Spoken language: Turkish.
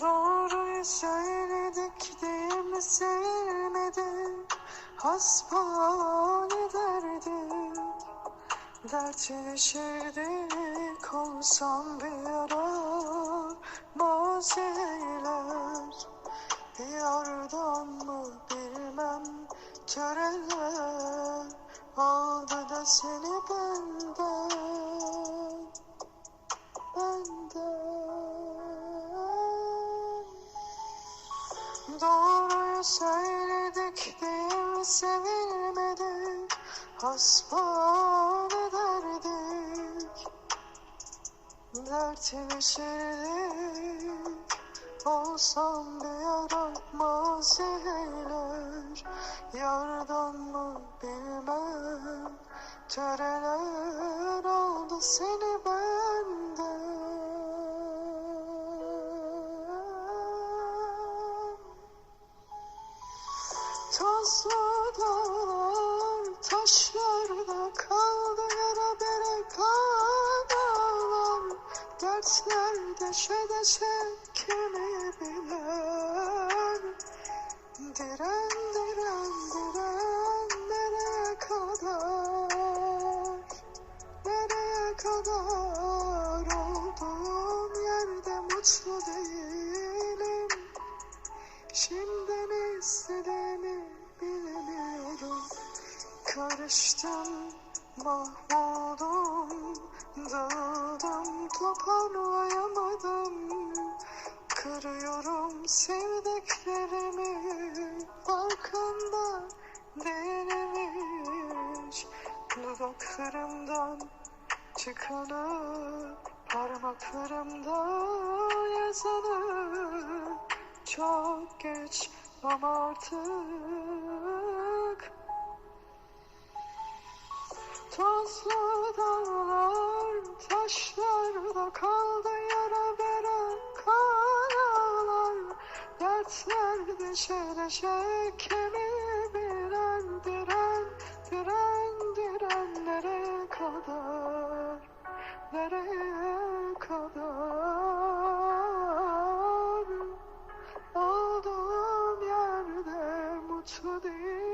Doğruyu söyledik diye mi? Sevmedik Hasbihal ederdik Dertleşirdik olsam bir ara. Maziler Yardan mı bilmem. Töreler Aldı da seni benden. Benden Doğruyu söyledik diye sevilmedik. Hasbihal ederdik. Dertleşirdik Olsam bir ara maziler Yardan mı bilmem Töreler aldı seni Tozlu dağlar taşlarda kaldı yara bere kanalar. Dertler deşe deşe kemeyebilen. Diren diren diren nereye kadar? Nereye kadar olduğum yerde mutlu değilim. Şimdi ne istediğimi bilemiyorum Karıştım, mahvoldum Dağıldım, toparlayamadım Kırıyorum sevdiklerimi Farkında değilmiş. Dudaklarımdan çıkanı Parmaklarımda yazanı Çok geç ama artık Tozlu dağlar taşlarda kaldı yara veren karalar Dertler deşe deşe kemiği bilen diren diren diren nereye kadar nereye kadar? Olduğum yerde mutlu değil